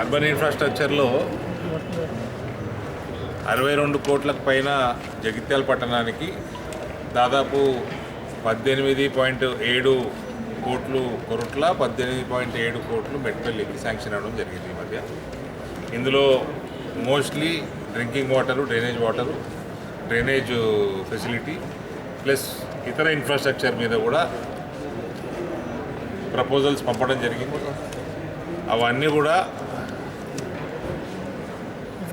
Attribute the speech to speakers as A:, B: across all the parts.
A: Urban ఇన్ఫ్రాస్ట్రక్చర్లో అరవై రెండు కోట్లకు పైన జగిత్యాల పట్టణానికి దాదాపు పద్దెనిమిది పాయింట్ ఏడు కోట్లు కొరట్ల పద్దెనిమిది పాయింట్ ఏడు కోట్లు మెట్పల్లికి శాంక్షన్ అవ్వడం జరిగింది ఈ మధ్య. ఇందులో mostly drinking water drainage water drainage facility plus ఇతర ఇన్ఫ్రాస్ట్రక్చర్ మీద కూడా ప్రపోజల్స్ పంపడం జరిగింది. అవన్నీ కూడా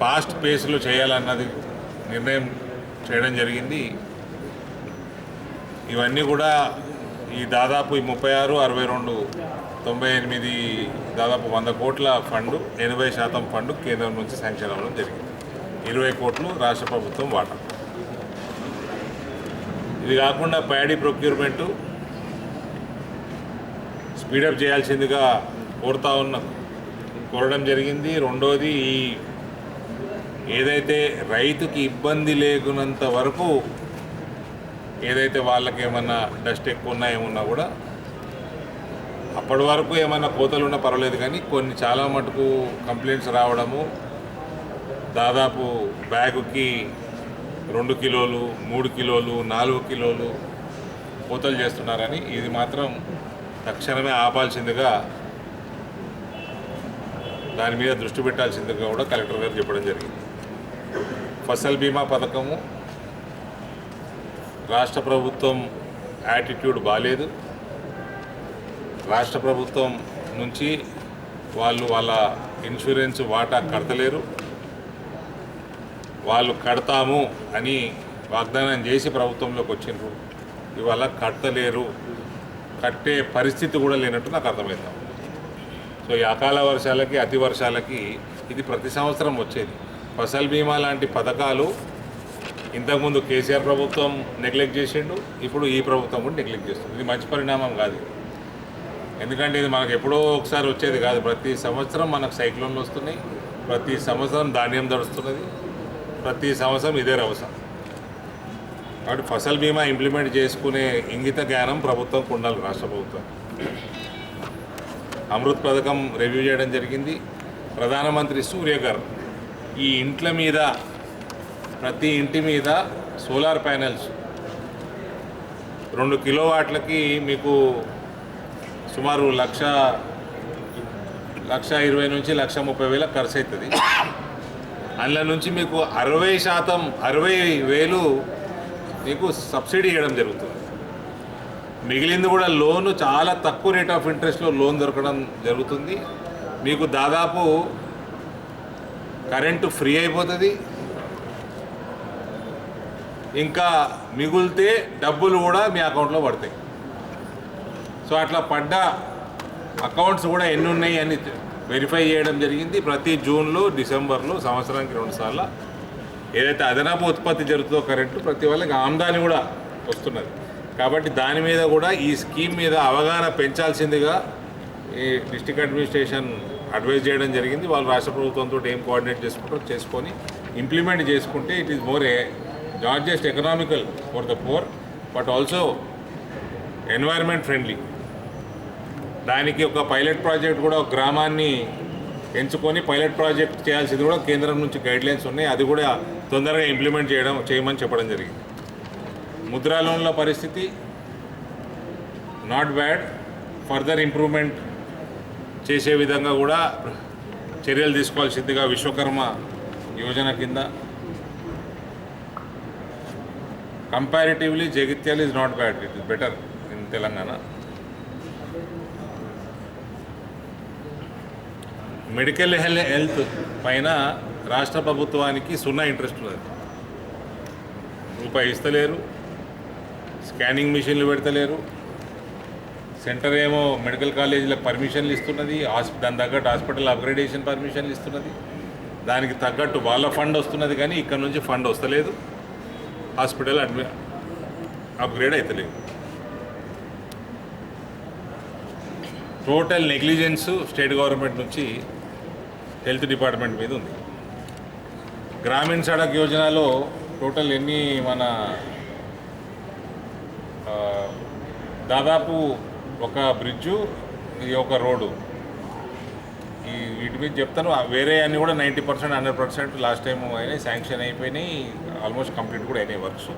A: ఫాస్ట్ పేస్లో చేయాలన్నది నిర్ణయం చేయడం జరిగింది. ఇవన్నీ కూడా ఈ దాదాపు ఈ ముప్పై ఆరు అరవై రెండు తొంభై ఎనిమిది దాదాపు వంద కోట్ల ఫండ్ ఎనభై శాతం ఫండ్ కేంద్రం నుంచి శాంక్షన్ అవ్వడం జరిగింది. ఇరవై కోట్లు రాష్ట్ర ప్రభుత్వం వాటా. ఇది కాకుండా ప్యాడీ ప్రొక్యూర్మెంటు స్పీడప్ చేయాల్సిందిగా కోరుతా ఉన్నాం. కోరడం జరిగింది. రెండోది ఈ ఏదైతే రైతుకి ఇబ్బంది లేకున్నంత వరకు ఏదైతే వాళ్ళకి ఏమన్నా డస్ట్ ఎక్కువ ఉన్నా ఏమున్నా కూడా అప్పటి వరకు ఏమైనా కోతలు ఉన్నా పర్వాలేదు కానీ కొన్ని చాలా మటుకు కంప్లైంట్స్ రావడము దాదాపు బ్యాగుకి రెండు కిలోలు మూడు కిలోలు నాలుగు కిలోలు కోతలు చేస్తున్నారని ఇది మాత్రం తక్షణమే ఆపాల్సిందిగా దాని మీద దృష్టి పెట్టాల్సిందిగా కూడా కలెక్టర్ గారు చెప్పడం జరిగింది. ఫసల్ బీమా పథకము. రాష్ట్ర ప్రభుత్వం యాటిట్యూడ్ బాగాలేదు రాష్ట్ర ప్రభుత్వం నుంచి వాళ్ళు వాళ్ళ ఇన్సూరెన్స్ వాటా కడతలేరు. వాళ్ళు కడతాము అని వాగ్దానం చేసి ప్రభుత్వంలోకి వచ్చిండ్రు. ఇవాళ కట్టలేరు కట్టే పరిస్థితి కూడా లేనట్టు నాకు అర్థమైంది. సో ఈ అకాల వర్షాలకి అతి వర్షాలకి ఇది ప్రతి సంవత్సరం వచ్చేది. ఫసల్ బీమా లాంటి పథకాలు ఇంతకుముందు కేసీఆర్ ప్రభుత్వం నెగ్లెక్ట్ చేసిండు ఇప్పుడు ఈ ప్రభుత్వం కూడా నెగ్లెక్ట్ చేస్తుంది. ఇది మంచి పరిణామం కాదు. ఎందుకంటే ఇది మనకు ఎప్పుడో ఒకసారి వచ్చేది కాదు. ప్రతి సంవత్సరం మనకు సైక్లోన్లు వస్తున్నాయి. ప్రతి సంవత్సరం ధాన్యం దడుస్తున్నది ప్రతి సంవత్సరం ఇదే రవసరం కాబట్టి ఫసల్ బీమా ఇంప్లిమెంట్ చేసుకునే ఇంగిత జ్ఞానం ప్రభుత్వం ఉండాలి రాష్ట్ర ప్రభుత్వం. అమృత్ పథకం రివ్యూ చేయడం జరిగింది. ప్రధానమంత్రి సూర్యగర్ ఈ ఇంట్ల మీద ప్రతి ఇంటి మీద సోలార్ ప్యానెల్స్. రెండు కిలోవాట్లకి మీకు సుమారు లక్ష లక్ష ఇరవై నుంచి లక్ష ముప్పై వేల ఖర్చు అవుతుంది అందులో నుంచి మీకు అరవై శాతం అరవై వేలు మీకు సబ్సిడీ ఇవ్వడం జరుగుతుంది. మిగిలింది కూడా లోన్ చాలా తక్కువ రేట్ ఆఫ్ ఇంట్రెస్ట్లో లోన్ దొరకడం జరుగుతుంది. మీకు దాదాపు కరెంటు ఫ్రీ అయిపోతుంది. ఇంకా మిగిలితే డబ్బులు కూడా మీ అకౌంట్లో పడతాయి. సో అట్లా పడ్డ అకౌంట్స్ కూడా ఎన్ని ఉన్నాయి అని వెరిఫై చేయడం జరిగింది. ప్రతి జూన్లో డిసెంబర్లో సంవత్సరానికి రెండుసార్లు ఏదైతే అదనపు ఉత్పత్తి జరుగుతుందో కరెంటు ప్రతి వాళ్ళకి ఆమ్దాని కూడా వస్తున్నది. కాబట్టి దాని మీద కూడా ఈ స్కీమ్ మీద అవగాహన పెంచాల్సిందిగా ఈ డిస్టిక్ అడ్మినిస్ట్రేషన్ అడ్వైజ్ చేయడం జరిగింది. వాళ్ళు రాష్ట్ర ప్రభుత్వంతో ఏం కోఆర్డినేట్ చేసుకుంటారో చేసుకొని ఇంప్లిమెంట్ చేసుకుంటే it is more a not just economical for the poor but also environment friendly. దానికి ఒక పైలట్ ప్రాజెక్ట్ కూడా ఒక గ్రామాన్ని ఎంచుకొని పైలట్ ప్రాజెక్ట్ చేయాల్సింది కూడా కేంద్రం నుంచి గైడ్లైన్స్ ఉన్నాయి. అది కూడా తొందరగా ఇంప్లిమెంట్ చేయడం చేయమని చెప్పడం జరిగింది. ముద్రా లోన్ల పరిస్థితి నాట్ బ్యాడ్ ఫర్దర్ ఇంప్రూవ్మెంట్ చేసే విధంగా కూడా చర్యలు తీసుకోవాల్సిందిగా విశ్వకర్మ యోజన కింద comparatively Jagtial is not bad it is better in Telangana. Medical health పైన రాష్ట్ర ప్రభుత్వానికి సున్నా ఇంట్రెస్ట్ ఉన్నది. రూపాయి ఇస్తలేరు. స్కానింగ్ మిషన్లు పెడతలేరు. సెంటర్ ఏమో మెడికల్ కాలేజీలో పర్మిషన్లు ఇస్తున్నది హాస్పి దాని తగ్గట్టు హాస్పిటల్ అప్గ్రేడేషన్ పర్మిషన్లు ఇస్తున్నది. దానికి తగ్గట్టు వాళ్ళ ఫండ్ వస్తున్నది కానీ ఇక్కడ నుంచి ఫండ్ వస్తలేదు. హాస్పిటల్ అడ్మి అప్గ్రేడ్ అవుతలేదు టోటల్ నెగ్లిజెన్స్ స్టేట్ గవర్నమెంట్ నుంచి హెల్త్ డిపార్ట్మెంట్ మీద ఉంది. గ్రామీణ సడక్ యోజనలో టోటల్ ఎన్ని మన దాదాపు ఒక బ్రిడ్జు ఇది ఒక రోడ్డు. ఈ వీటి మీద చెప్తాను వేరే అన్ని కూడా ninety percent hundred percent last time అయినాయి శాంక్షన్ అయిపోయినాయి ఆల్మోస్ట్ కంప్లీట్ కూడా అయినాయి వర్క్స్.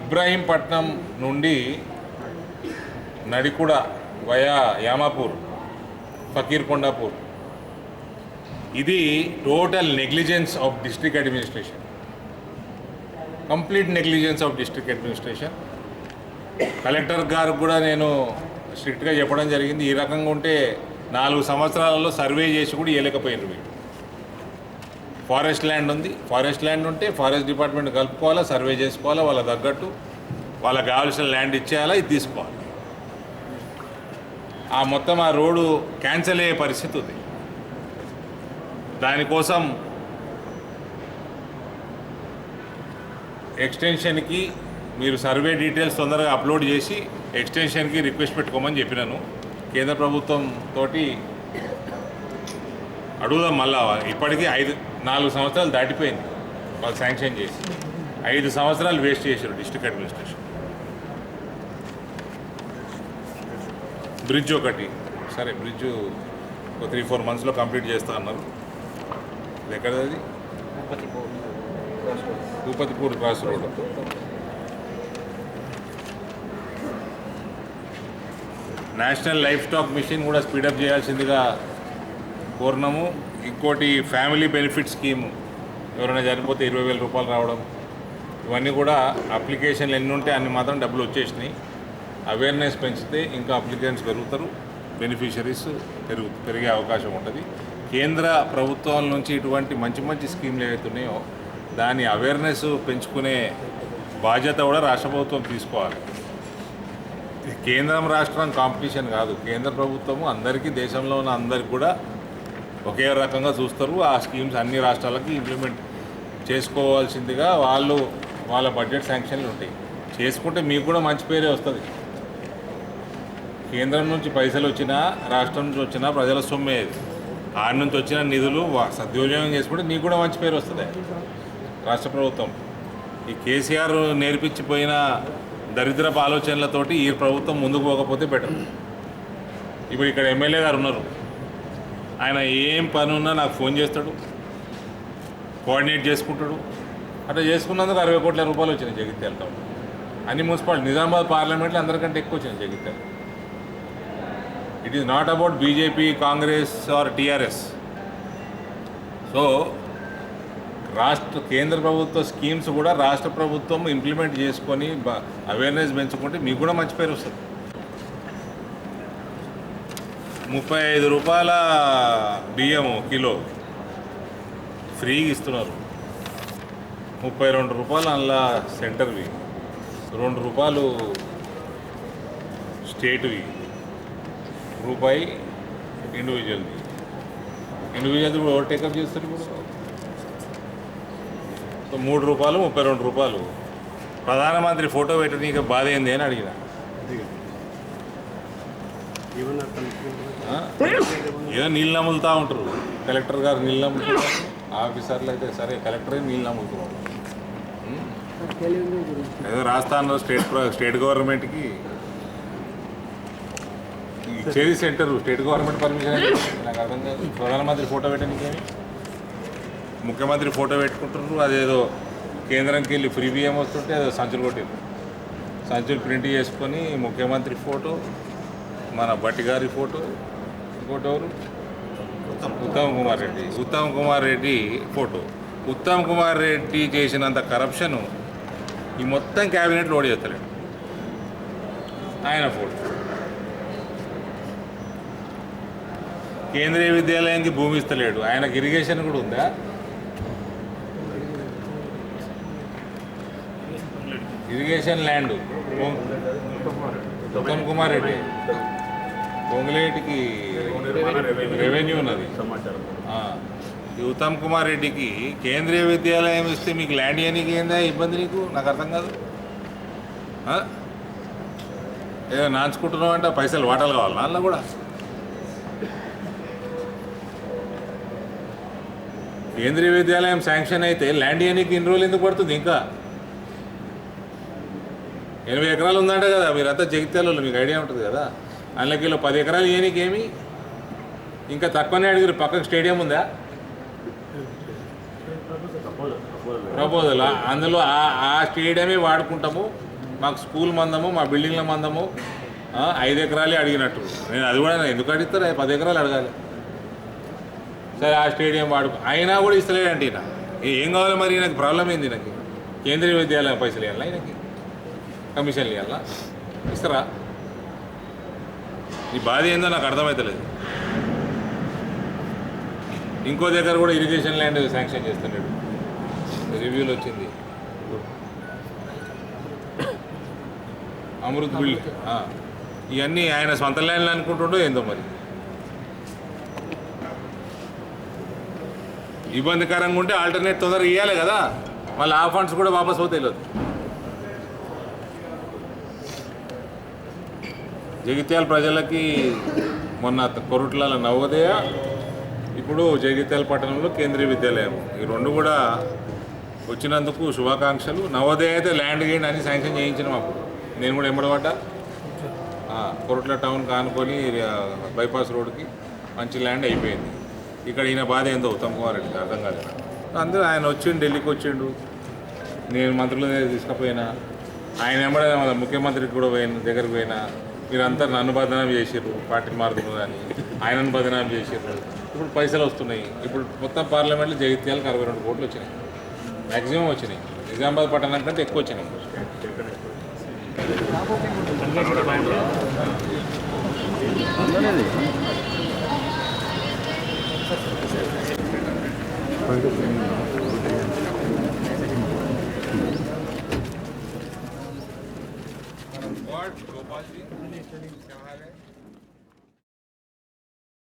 A: ఇబ్రాహీంపట్నం నుండి నడికుడ వయా యామాపూర్ ఫకీర్ కొండాపూర్ ఇది total negligence of district administration. Complete negligence of district administration. Collector గారు కూడా నేను స్ట్రిక్ట్గా చెప్పడం జరిగింది. ఈ రకంగా ఉంటే నాలుగు సంవత్సరాలలో సర్వే చేసి కూడా ఇవ్వలేకపోయినారు వీళ్ళు. ఫారెస్ట్ ల్యాండ్ ఉంది. ఫారెస్ట్ ల్యాండ్ ఉంటే ఫారెస్ట్ డిపార్ట్మెంట్ కలుపుకోవాలా సర్వే చేసుకోవాలా వాళ్ళ తగ్గట్టు వాళ్ళకి కావాల్సిన ల్యాండ్ ఇచ్చేయాలా ఇది తీసుకోవాలి. ఆ మొత్తం ఆ రోడ్డు క్యాన్సిల్ అయ్యే పరిస్థితి ఉంది. దానికోసం ఎక్స్టెన్షన్కి మీరు సర్వే డీటెయిల్స్ తొందరగా అప్లోడ్ చేసి ఎక్స్టెన్షన్కి రిక్వెస్ట్ పెట్టుకోమని చెప్పినాను. కేంద్ర ప్రభుత్వం తోటి అడుగుదాం మళ్ళా. ఇప్పటికీ ఐదు నాలుగు సంవత్సరాలు దాటిపోయింది. వాళ్ళు శాంక్షన్ చేసి. ఐదు సంవత్సరాలు వేస్ట్ చేశారు డిస్ట్రిక్ట్ అడ్మినిస్ట్రేషన్. బ్రిడ్జ్ ఒకటి. సరే బ్రిడ్జ్ ఒక త్రీ ఫోర్ మంత్స్లో కంప్లీట్ చేస్తా అన్నారు. ఎక్కడది Bhupathipur cross road. National livestock mission కూడా స్పీడప్ చేయాల్సిందిగా కోరినాము ఇంకోటి ఫ్యామిలీ బెనిఫిట్ స్కీము ఎవరైనా చనిపోతే ఇరవై వేల రూపాయలు రావడం ఇవన్నీ కూడా అప్లికేషన్లు ఎన్ని ఉంటే అన్ని మాత్రం డబ్బులు వచ్చేసినాయి. అవేర్నెస్ పెంచితే ఇంకా అప్లికెంట్స్ పెరుగుతారు బెనిఫిషరీస్ పెరుగు పెరిగే అవకాశం ఉంటుంది. కేంద్ర ప్రభుత్వం నుంచి ఇటువంటి మంచి మంచి స్కీమ్లు ఏవైతే ఉన్నాయో దాని అవేర్నెస్ పెంచుకునే బాధ్యత కూడా రాష్ట్ర ప్రభుత్వం తీసుకోవాలి. కేంద్రం రాష్ట్రం కాంపిటీషన్ కాదు. కేంద్ర ప్రభుత్వము అందరికీ దేశంలో ఉన్న అందరికి కూడా ఒకే రకంగా చూస్తారు. ఆ స్కీమ్స్ అన్ని రాష్ట్రాలకి ఇంప్లిమెంట్ చేసుకోవాల్సిందిగా వాళ్ళు వాళ్ళ బడ్జెట్ శాంక్షన్లు ఉంటాయి. చేసుకుంటే మీకు కూడా మంచి పేరే వస్తుంది. కేంద్రం నుంచి పైసలు వచ్చినా రాష్ట్రం నుంచి వచ్చినా ప్రజల సొమ్మే ఆడి నుంచి వచ్చిన నిధులు సద్వినియోగం చేసుకుంటే నీకు కూడా మంచి పేరు వస్తుంది. రాష్ట్ర ప్రభుత్వం. ఈ కేసీఆర్ నేర్పించిపోయిన దరిద్రపు ఆలోచనలతోటి ఈ ప్రభుత్వం ముందుకు పోకపోతే బెటర్ ఇప్పుడు ఇక్కడ ఎమ్మెల్యే గారు ఉన్నారు. ఆయన ఏం పని ఉన్నా నాకు ఫోన్ చేస్తాడు. కోఆర్డినేట్ చేసుకుంటాడు. అట్లా చేసుకున్నందుకు అరవై కోట్ల రూపాయలు వచ్చినాయి జగిత్యాల టౌన్ అన్ని మున్సిపాలిటీ నిజామాబాద్ పార్లమెంట్లో అందరికంటే ఎక్కువ వచ్చినాయి Jagtial. It is not about BJP Congress or TRS so రాష్ట్ర కేంద్ర ప్రభుత్వ స్కీమ్స్ కూడా రాష్ట్ర ప్రభుత్వం ఇంప్లిమెంట్ చేసుకొని అవేర్నెస్ పెంచుకుంటే మీకు కూడా మంచి పేరు వస్తుంది. ముప్పై ఐదు రూపాయల బియ్యము కిలో ఫ్రీగా ఇస్తున్నారు. ముప్పై రెండు రూపాయలు అందులో సెంటర్వి రెండు రూపాయలు స్టేట్వి రూపాయి ఇండివిజువల్ది ఇండివిజువల్ ఇప్పుడు టేకప్ చేస్తారు ఇప్పుడు? మూడు రూపాయలు ముప్పై రెండు రూపాయలు. ప్రధానమంత్రి ఫోటో పెట్టి నీకు బాధ ఏంది అని అడిగిన? ఏదో నీళ్ళు నమ్ములుతూ ఉంటారు. కలెక్టర్ గారు నీళ్ళు నమ్ముతున్నారు ఆఫీసర్లు అయితే సరే కలెక్టరే నీళ్ళు నమ్ముతున్నారు? ఏదో అన్నారు స్టేట్ స్టేట్ గవర్నమెంట్కి. ఇచ్చేది సెంటర్ స్టేట్ గవర్నమెంట్ పర్మిషన్ నాకు అర్థం కాదు. ప్రధానమంత్రి ఫోటో పెట్టడానికేమి ముఖ్యమంత్రి ఫోటో పెట్టుకుంటున్నారు. అదేదో కేంద్రంకి వెళ్ళి ఫ్రీ బియ్యం వస్తుంటే అదో సంచులు కొట్టారు. సంచులు ప్రింట్ చేసుకొని ముఖ్యమంత్రి ఫోటో మన బట్టి గారి ఫోటో ఇంకోటి ఎవరు? ఉత్తమ్ కుమార్. రెడ్డి. ఉత్తమ్ కుమార్ రెడ్డి ఫోటో. ఉత్తమ్ కుమార్ రెడ్డి చేసినంత కరప్షన్ ఈ మొత్తం క్యాబినెట్ లోడ్ చేస్తలేడు. ఆయన ఫోటో. కేంద్రీయ విద్యాలయానికి భూమి ఇస్తలేడు. ఆయనకు ఇరిగేషన్ కూడా ఉందా? Irrigation land. ఉత్తమ్ కుమార్ రెడ్డి. పొంగులేటికి రెవెన్యూ ఉన్నది. ఈ ఉత్తమ్ కుమార్ రెడ్డికి కేంద్రీయ విద్యాలయం ఇస్తే మీకు ల్యాండ్ ఇవ్వడానికి ఏందా ఇబ్బంది నీకు? నాకు అర్థం కాదు. ఏదో నాంచుకుంటున్నావు అంటే పైసలు వాటాలు కావాలి అందులో కూడా. కేంద్రీయ విద్యాలయం శాంక్షన్ అయితే ల్యాండ్ ఇవ్వడానికి ఇన్ని రోజులు ఎందుకు పడుతుంది ఇంకా? ఎనభై ఎకరాలు ఉందంట కదా మీరంతా జగిత్యాలలో మీకు ఐడియా ఉంటుంది కదా? అందులోకి పది ఎకరాలు ఇవ్వనీకి ఏమి ఇంకా తక్కువనే అడిగారు పక్కకు స్టేడియం ఉందా? ప్రపోజల్ అందులో ఆ- ఆ స్టేడియమే వాడుకుంటాము మాకు స్కూల్ మందము మా బిల్డింగ్ల మందము ఐదు ఎకరాలే అడిగినట్టు. నేను అది కూడా ఎందుకు అడుగుతారు? పది ఎకరాలు అడగాలి. సరే ఆ స్టేడియం వాడుకు అయినా కూడా ఇస్తలేడంటే ఈయన. ఏం కావాలి మరి నాకు ప్రాబ్లం ఏంది నాకు కేంద్రీయ విద్యాలయం పైసలు ఇవ్వాలా ఈయనకి? కమిషన్లు ఇవ్వాలా ఇస్తారా? ఈ బాధ ఏందో నాకు అర్థమవుతలేదు ఇంకో దగ్గర కూడా ఇరిగేషన్ ల్యాండ్ శాంక్షన్ చేస్తున్నాడు. రివ్యూలో వచ్చింది. అమృత్ బిల్డ్. ఇవన్నీ ఆయన సొంత ల్యాండ్లు అనుకుంటుండో ఏందో మరి. ఇబ్బందికరంగా ఉంటే ఆల్టర్నేట్ తొందరగా ఇవ్వాలి కదా. మళ్ళీ ఆ ఫండ్స్ కూడా వాపస్ పోతే తెలియదు జగిత్యాల ప్రజలకి మొన్న కొరుట్ల నవోదయ ఇప్పుడు జగిత్యాల పట్టణంలో కేంద్రీయ విద్యాలయం. ఈ రెండు కూడా వచ్చినందుకు శుభాకాంక్షలు. నవోదయ అయితే ల్యాండ్ గేయండి అని శాంక్షన్ చేయించిన మాకు నేను కూడా ఎంబడబడ్డా కొరట్ల కొరుట్ల టౌన్ కానుకొని బైపాస్ రోడ్కి మంచి ల్యాండ్ అయిపోయింది. ఇక్కడ ఈయన బాధ ఏందో ఉత్తమ్ కుమార్ రెడ్డికి అర్థం కాలేదు. అందరూ ఆయన వచ్చిండు ఢిల్లీకి వచ్చిండు. నేను మంత్రుల దగ్గర తీసుకుపోయినా. ఆయన ఎంబడే ముఖ్యమంత్రికి కూడా పోయిన దగ్గరికి పోయినా. మీరంతా నన్ను బదనాం చేసిర్రు పార్టీ మారుతున్నారు అని. ఆయనను బదనాం చేసిర్రు. ఇప్పుడు పైసలు వస్తున్నాయి. ఇప్పుడు మొత్తం పార్లమెంట్లో జగిత్యాలకు అరవై రెండు కోట్లు వచ్చినాయి. మ్యాక్సిమం వచ్చినాయి. నిజామాబాద్ పట్టణం కంటే ఎక్కువ వచ్చినాయి. var mı? Globalde ne söyleyeyim?